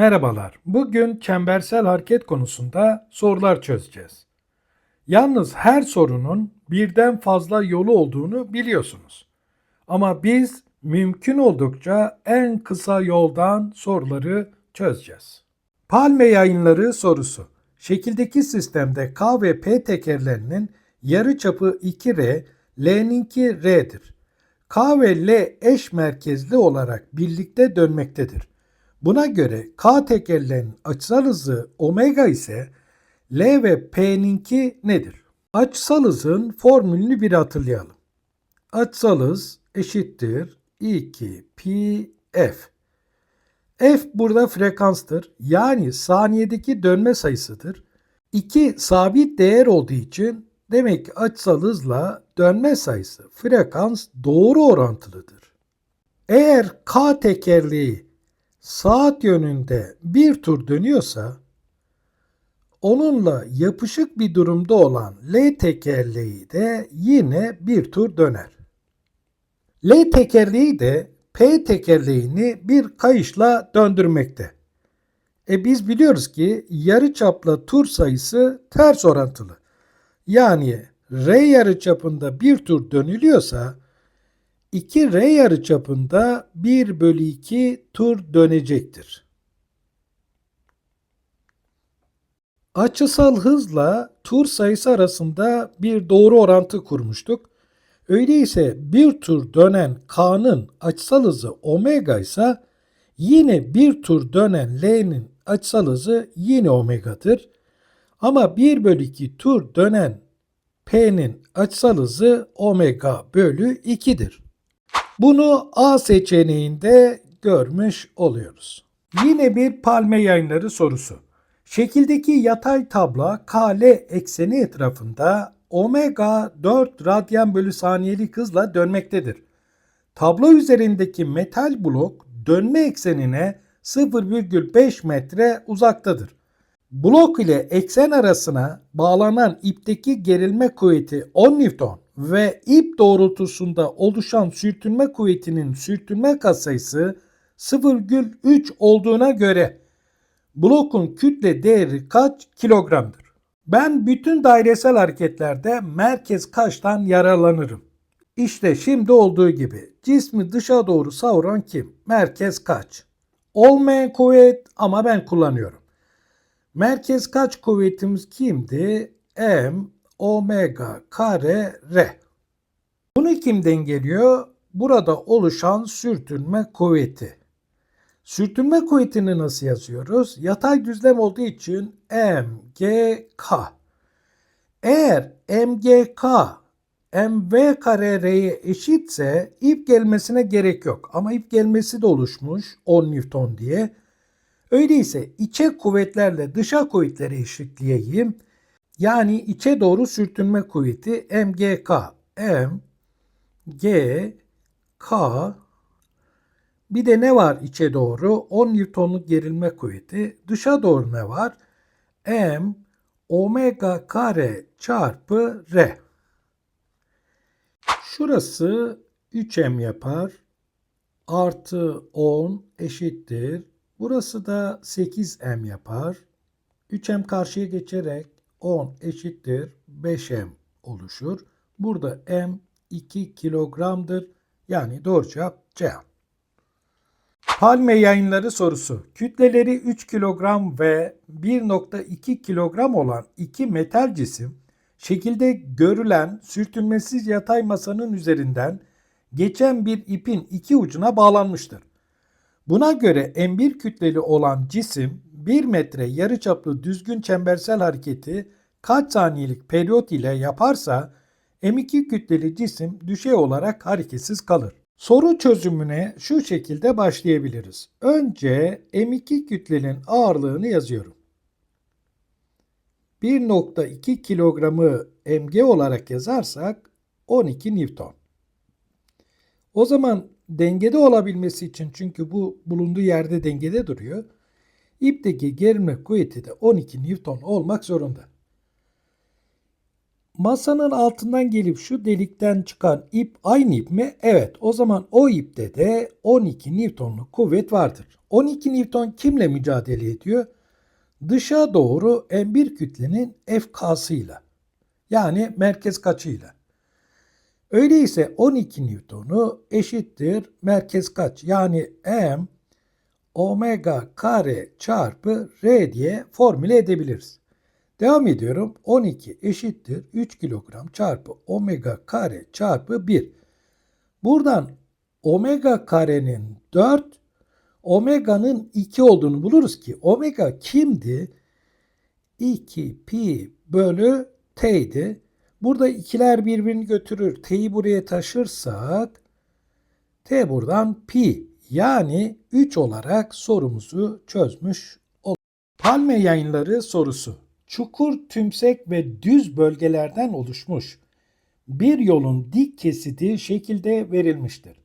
Merhabalar. Bugün çembersel hareket konusunda sorular çözeceğiz. Yalnız her sorunun birden fazla yolu olduğunu biliyorsunuz. Ama biz mümkün oldukça en kısa yoldan soruları çözeceğiz. Palme yayınları sorusu. Şekildeki sistemde K ve P tekerlerinin yarıçapı 2R, L'ninki R'dir. K ve L eş merkezli olarak birlikte dönmektedir. Buna göre K tekerlerin açısal hızı omega ise L ve P'ninki nedir? Açısal hızın formülünü bir hatırlayalım. Açısal hız eşittir 2 pi f. F burada frekanstır. Yani saniyedeki dönme sayısıdır. 2 sabit değer olduğu için demek ki açısal hızla dönme sayısı frekans doğru orantılıdır. Eğer K tekerleği saat yönünde bir tur dönüyorsa onunla yapışık bir durumda olan L tekerleği de yine bir tur döner. L tekerleği de P tekerleğini bir kayışla döndürmekte. E biz biliyoruz ki yarıçapla tur sayısı ters orantılı. Yani R yarıçapında bir tur dönülüyorsa 2 R yarıçapında 1 bölü 2 tur dönecektir. Açısal hızla tur sayısı arasında bir doğru orantı kurmuştuk. Öyleyse bir tur dönen K'nın açısal hızı omega ise yine bir tur dönen L'nin açısal hızı yine omega'dır. Ama 1 bölü 2 tur dönen P'nin açısal hızı omega bölü 2'dir. Bunu A seçeneğinde görmüş oluyoruz. Yine bir palme yayınları sorusu. Şekildeki yatay tabla KL ekseni etrafında omega 4 radyan bölü saniyelik hızla dönmektedir. Tablo üzerindeki metal blok dönme eksenine 0,5 metre uzaktadır. Blok ile eksen arasına bağlanan ipteki gerilme kuvveti 10 Newton ve ip doğrultusunda oluşan sürtünme kuvvetinin sürtünme katsayısı 0,3 olduğuna göre blokun kütle değeri kaç kilogramdır? Ben bütün dairesel hareketlerde merkez kaçtan yararlanırım. İşte şimdi olduğu gibi cismi dışa doğru savuran kim? Merkez kaç? Olmayan kuvvet ama ben kullanıyorum. Merkez kaç kuvvetimiz kimdi? M omega kare r. Bunu kimden geliyor? Burada oluşan sürtünme kuvveti. Sürtünme kuvvetini nasıl yazıyoruz? Yatay düzlem olduğu için mgk. Eğer mgk mv kare r'ye eşitse ip gelmesine gerek yok. Ama ip gelmesi de oluşmuş 10 Newton diye. Öyleyse içe kuvvetlerle dışa kuvvetleri eşitleyeyim. Yani içe doğru sürtünme kuvveti MGK. M G K bir de ne var içe doğru? 10 Newton'luk gerilme kuvveti. Dışa doğru ne var? M omega kare çarpı R. Şurası 3M yapar. Artı 10 eşittir. Burası da 8M yapar. 3M karşıya geçerek 10 eşittir 5M oluşur. Burada M 2 kilogramdır. Yani doğru cevap C. Palme yayınları sorusu. Kütleleri 3 kilogram ve 1.2 kilogram olan iki metal cisim şekilde görülen sürtünmesiz yatay masanın üzerinden geçen bir ipin iki ucuna bağlanmıştır. Buna göre M1 kütleli olan cisim 1 metre yarıçaplı düzgün çembersel hareketi kaç saniyelik periyot ile yaparsa M2 kütleli cisim düşey olarak hareketsiz kalır. Soru çözümüne şu şekilde başlayabiliriz. Önce M2 kütlenin ağırlığını yazıyorum. 1.2 kilogramı mg olarak yazarsak 12 Newton. O zaman dengede olabilmesi için çünkü bu bulunduğu yerde dengede duruyor. İpteki gerilme kuvveti de 12 Newton olmak zorunda. masanın altından gelip şu delikten çıkan ip aynı ip mi? Evet. O zaman o ipte de 12 Newton'luk kuvvet vardır. 12 Newton kimle mücadele ediyor? Dışa doğru M1 kütlenin FK'sıyla. Yani merkez kaçıyla. Öyleyse 12 Newton'u eşittir merkez kaç? Yani M omega kare çarpı R diye formüle edebiliriz. Devam ediyorum. 12 eşittir 3 kilogram çarpı omega kare çarpı 1. Buradan omega karenin 4, omega'nın 2 olduğunu buluruz ki omega kimdi? 2 pi bölü t'ydi. Burada ikiler birbirini götürür. T'yi buraya taşırsak t buradan pi yani 3 olarak sorumuzu çözmüş olduk. Palme yayınları sorusu. Çukur, tümsek ve düz bölgelerden oluşmuş bir yolun dik kesidi şekilde verilmiştir.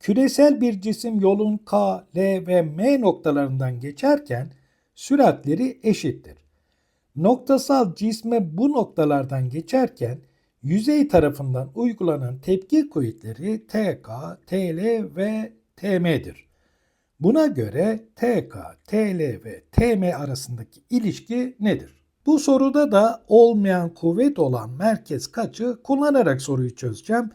Küresel bir cisim yolun K, L ve M noktalarından geçerken süratleri eşittir. Noktasal cisme bu noktalardan geçerken yüzey tarafından uygulanan tepki kuvvetleri TK, TL ve TM'dir. Buna göre TK, TL ve TM arasındaki ilişki nedir? Bu soruda da olmayan kuvvet olan merkez kaçı kullanarak soruyu çözeceğim.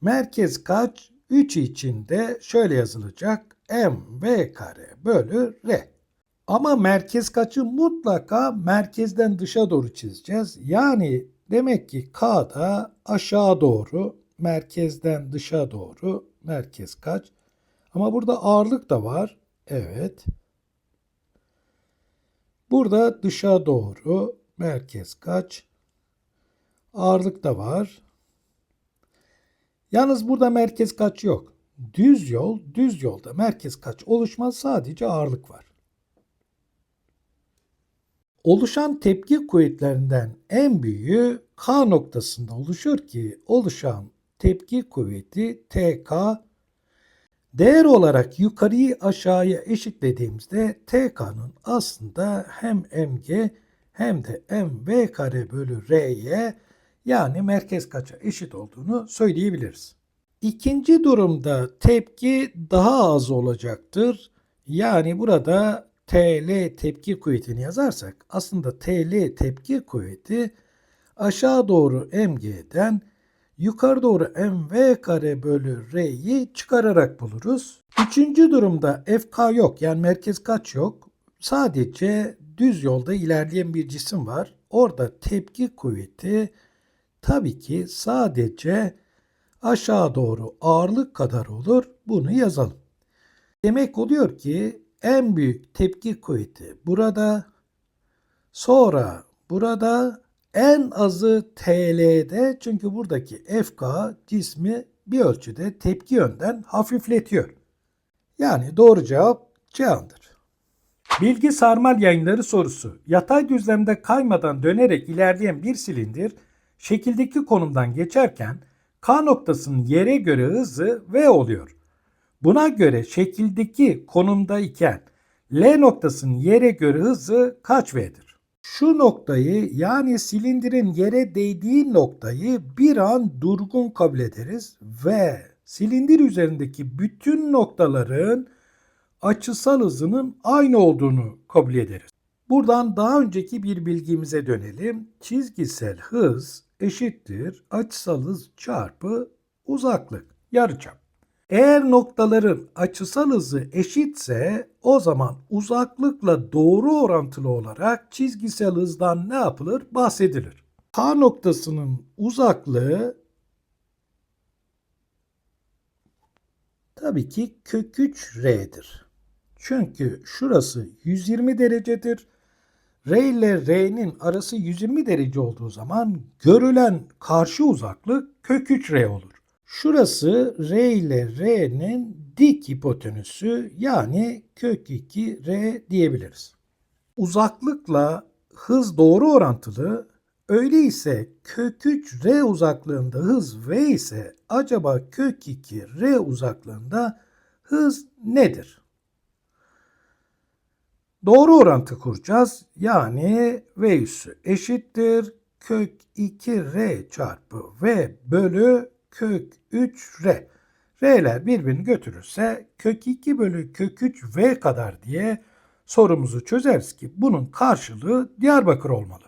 Merkez kaç 3 içinde şöyle yazılacak. mv kare bölü r. Ama merkez kaçı mutlaka merkezden dışa doğru çizeceğiz. Yani demek ki k da aşağı doğru, merkezden dışa doğru merkez kaç. Ama burada ağırlık da var. Evet. Burada dışa doğru merkez kaç? Ağırlık da var. Yalnız burada merkez kaç yok. Düz yol, düz yolda merkez kaç oluşmaz sadece ağırlık var. Oluşan tepki kuvvetlerinden en büyüğü K noktasında oluşur ki oluşan tepki kuvveti TK Değer olarak yukarıyı aşağıya eşitlediğimizde TK'nın aslında hem mg hem de mv kare bölü r'ye yani merkez kaça eşit olduğunu söyleyebiliriz. İkinci durumda tepki daha az olacaktır. Yani burada TL tepki kuvvetini yazarsak aslında TL tepki kuvveti aşağı doğru mg'den yukarı doğru mv kare bölü r'yi çıkararak buluruz. Üçüncü durumda fk yok yani merkez kaç yok. Sadece düz yolda ilerleyen bir cisim var. Orada tepki kuvveti tabii ki sadece aşağı doğru ağırlık kadar olur. Bunu yazalım. Demek oluyor ki en büyük tepki kuvveti burada sonra burada en azı TL'de çünkü buradaki FK cismi bir ölçüde tepki yönden hafifletiyor. Yani doğru cevap C'dir. Bilgi sarmal yayınları sorusu. Yatay düzlemde kaymadan dönerek ilerleyen bir silindir şekildeki konumdan geçerken K noktasının yere göre hızı V oluyor. Buna göre şekildeki konumdayken L noktasının yere göre hızı kaç V'dir? Şu noktayı yani silindirin yere değdiği noktayı bir an durgun kabul ederiz ve silindir üzerindeki bütün noktaların açısal hızının aynı olduğunu kabul ederiz. Buradan daha önceki bir bilgimize dönelim. Çizgisel hız eşittir açısal hız çarpı uzaklık yarıçap. Eğer noktaların açısal hızı eşitse o zaman uzaklıkla doğru orantılı olarak çizgisel hızdan ne yapılır? Bahsedilir. K noktasının uzaklığı tabii ki kök 3 R'dir. Çünkü şurası 120 derecedir. R ile R'nin arası 120 derece olduğu zaman görülen karşı uzaklık kök 3 R olur. Şurası R ile R'nin dik hipotenüsü yani kök 2 R diyebiliriz. Uzaklıkla hız doğru orantılı. Öyleyse kök 3 R uzaklığında hız V ise acaba kök 2 R uzaklığında hız nedir? Doğru orantı kuracağız. Yani V üssü eşittir kök 2R çarpı V bölü kök 3R. R'ler birbirini götürürse kök 2 bölü kök 3 V kadar diye sorumuzu çözeriz ki bunun karşılığı Diyarbakır olmalı.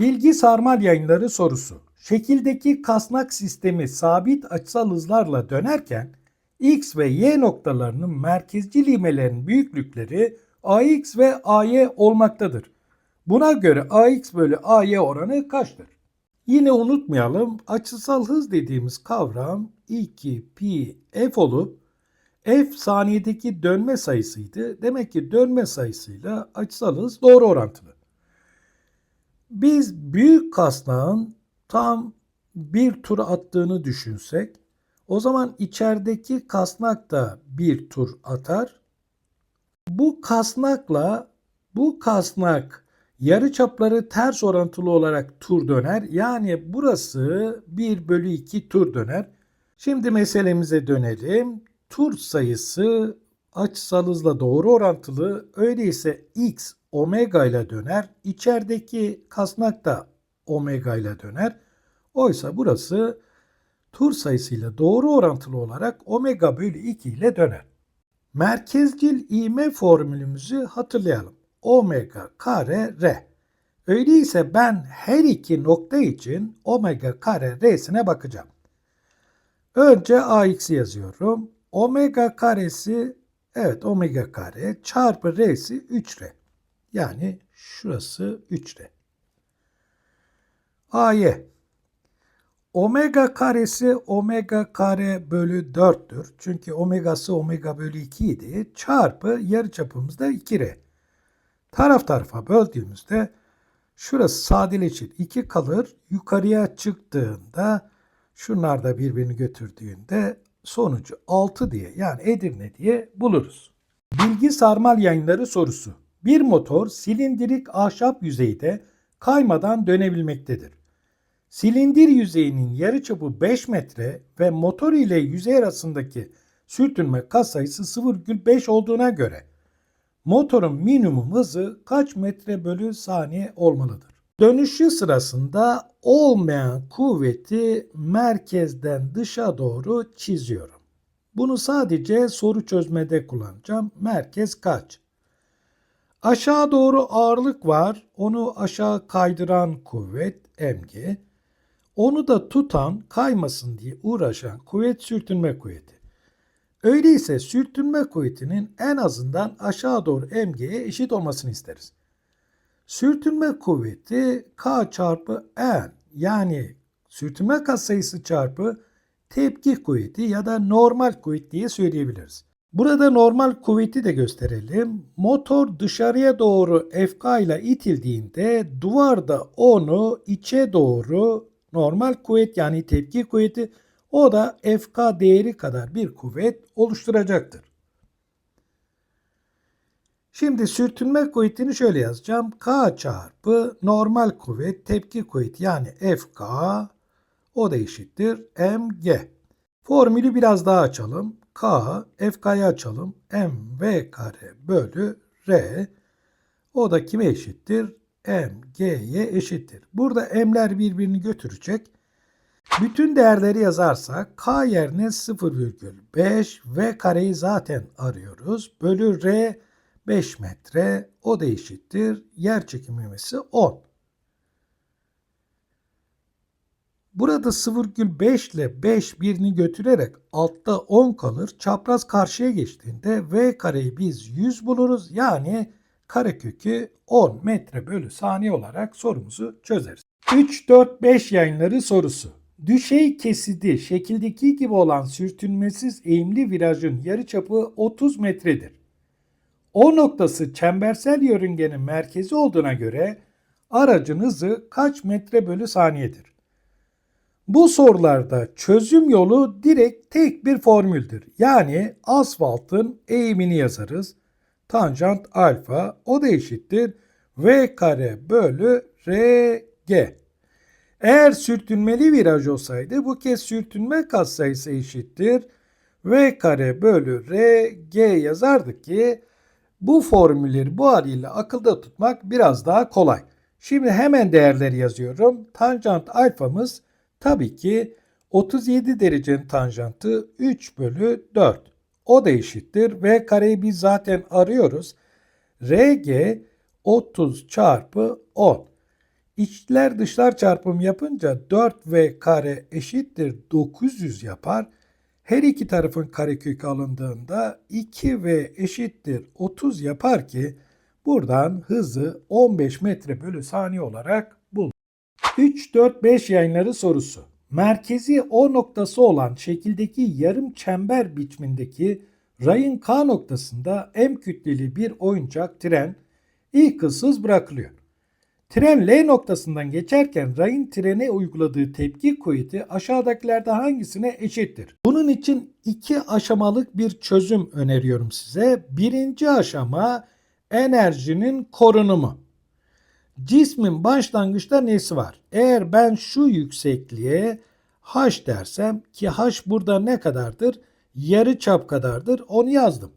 Bilgi sarmal yayınları sorusu. Şekildeki kasnak sistemi sabit açısal hızlarla dönerken x ve y noktalarının merkezcil ivmelerin büyüklükleri ax ve ay olmaktadır. Buna göre ax bölü ay oranı kaçtır? Yine unutmayalım açısal hız dediğimiz kavram 2 pi f olup f saniyedeki dönme sayısıydı. Demek ki dönme sayısıyla açısal hız doğru orantılı. Biz büyük kasnağın tam bir tur attığını düşünsek o zaman içerideki kasnak da bir tur atar. Bu kasnakla bu kasnak yarı çapları ters orantılı olarak tur döner. Yani burası 1 bölü 2 tur döner. Şimdi meselemize dönelim. Tur sayısı açısal hızla doğru orantılı. Öyleyse x omega ile döner. İçerideki kasnak da omega ile döner. Oysa burası tur sayısıyla doğru orantılı olarak omega bölü 2 ile döner. Merkezcil ivme formülümüzü hatırlayalım. Omega kare r. Öyleyse ben her iki nokta için omega kare r'sine bakacağım. Önce ax yazıyorum. Omega karesi evet omega kare çarpı r'si 3r. Yani şurası 3r. A'ye Omega karesi omega kare bölü 4'tür. Çünkü omegası omega bölü 2 idi. Çarpı yarıçapımız da 2r. Taraf tarafa böldüğümüzde şurası sadeleşir. 2 kalır. Yukarıya çıktığında şunlar da birbirini götürdüğünde sonucu 6 diye yani Edirne diye buluruz. Bilgi sarmal yayınları sorusu. Bir motor silindirik ahşap yüzeyde kaymadan dönebilmektedir. Silindir yüzeyinin yarıçapı 5 metre ve motor ile yüzey arasındaki sürtünme katsayısı 0,5 olduğuna göre motorun minimum hızı kaç metre bölü saniye olmalıdır? Dönüşü sırasında olmayan kuvveti merkezden dışa doğru çiziyorum. Bunu sadece soru çözmede kullanacağım. Merkez kaç? Aşağı doğru ağırlık var. Onu aşağı kaydıran kuvvet mg. Onu da tutan, kaymasın diye uğraşan kuvvet sürtünme kuvveti. Öyleyse sürtünme kuvvetinin en azından aşağı doğru mg'ye eşit olmasını isteriz. Sürtünme kuvveti k çarpı n yani sürtünme katsayısı çarpı tepki kuvveti ya da normal kuvvet diye söyleyebiliriz. Burada normal kuvveti de gösterelim. Motor dışarıya doğru FK ile itildiğinde duvarda onu içe doğru normal kuvvet yani tepki kuvveti o da FK değeri kadar bir kuvvet oluşturacaktır. Şimdi sürtünme kuvvetini şöyle yazacağım. K çarpı normal kuvvet tepki kuvveti yani FK o da eşittir mg. Formülü biraz daha açalım. K, FK'yı açalım. mv kare bölü r. O da kime eşittir? mg'ye eşittir. Burada m'ler birbirini götürecek. Bütün değerleri yazarsak k yerine 0,5 v kareyi zaten arıyoruz. Bölü r 5 metre o da eşittir. Yer çekimi ivmesi 10. Burada 0,5 ile 5 birini götürerek altta 10 kalır. Çapraz karşıya geçtiğinde v kareyi biz 100 buluruz. Yani karekökü 10 metre bölü saniye olarak sorumuzu çözeriz. 3, 4, 5 yayınları sorusu. Düşey kesidi şekildeki gibi olan sürtünmesiz eğimli virajın yarıçapı 30 metredir. O noktası çembersel yörüngenin merkezi olduğuna göre aracın hızı kaç metre bölü saniyedir? Bu sorularda çözüm yolu direkt tek bir formüldür. Yani asfaltın eğimini yazarız. Tanjant alfa o da eşittir v kare bölü rg. Eğer sürtünmeli viraj olsaydı bu kez sürtünme katsayısı eşittir. V kare bölü rg yazardık ki bu formülleri bu haliyle akılda tutmak biraz daha kolay. Şimdi hemen değerleri yazıyorum. Tanjant alfamız tabii ki 37 derecenin tanjantı 3 bölü 4. O da eşittir. V kareyi biz zaten arıyoruz. RG 30 çarpı 10. İçler dışlar çarpım yapınca 4V kare eşittir 900 yapar. Her iki tarafın karekökü alındığında 2V eşittir 30 yapar ki buradan hızı 15 metre bölü saniye olarak bul. 3, 4, 5 yayınları sorusu. Merkezi O noktası olan şekildeki yarım çember biçimindeki rayın K noktasında M kütleli bir oyuncak tren ilk hızsız bırakılıyor. Tren L noktasından geçerken rayın trene uyguladığı tepki kuvveti aşağıdakilerden hangisine eşittir? Bunun için iki aşamalık bir çözüm öneriyorum size. Birinci aşama enerjinin korunumu. Cismin başlangıçta nesi var? Eğer ben şu yüksekliğe h dersem ki h burada ne kadardır? Yarı çap kadardır. Onu yazdım.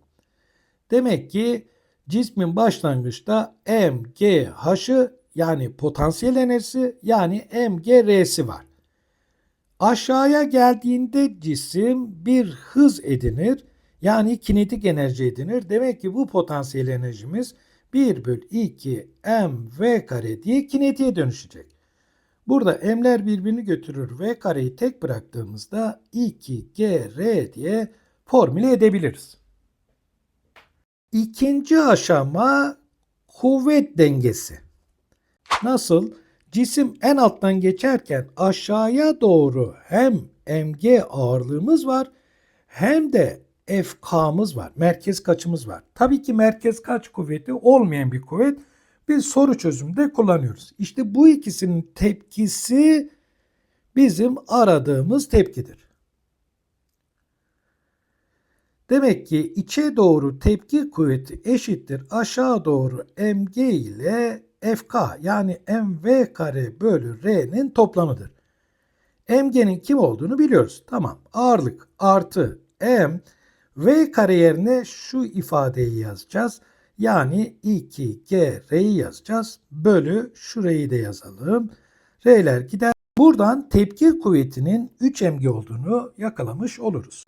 Demek ki cismin başlangıçta mgh'ı yani potansiyel enerjisi yani mgr'si var. Aşağıya geldiğinde cisim bir hız edinir. Yani kinetik enerji edinir. Demek ki bu potansiyel enerjimiz 1 bölü 2 mv kare diye kinetiğe dönüşecek. Burada m'ler birbirini götürür v kareyi tek bıraktığımızda 2gr diye formüle edebiliriz. İkinci aşama kuvvet dengesi. Nasıl? Cisim en alttan geçerken aşağıya doğru hem mg ağırlığımız var hem de FK'mız var. Merkez kaçımız var. Tabii ki merkez kaç kuvveti olmayan bir kuvvet. Biz soru çözümde kullanıyoruz. İşte bu ikisinin tepkisi bizim aradığımız tepkidir. Demek ki içe doğru tepki kuvveti eşittir aşağı doğru mg ile fk yani mv kare bölü r'nin toplamıdır. mg'nin kim olduğunu biliyoruz. Tamam ağırlık artı m v kare yerine şu ifadeyi yazacağız. Yani 2g r'yi yazacağız. Bölü şurayı da yazalım. R'ler gider. Buradan tepki kuvvetinin 3 mg olduğunu yakalamış oluruz.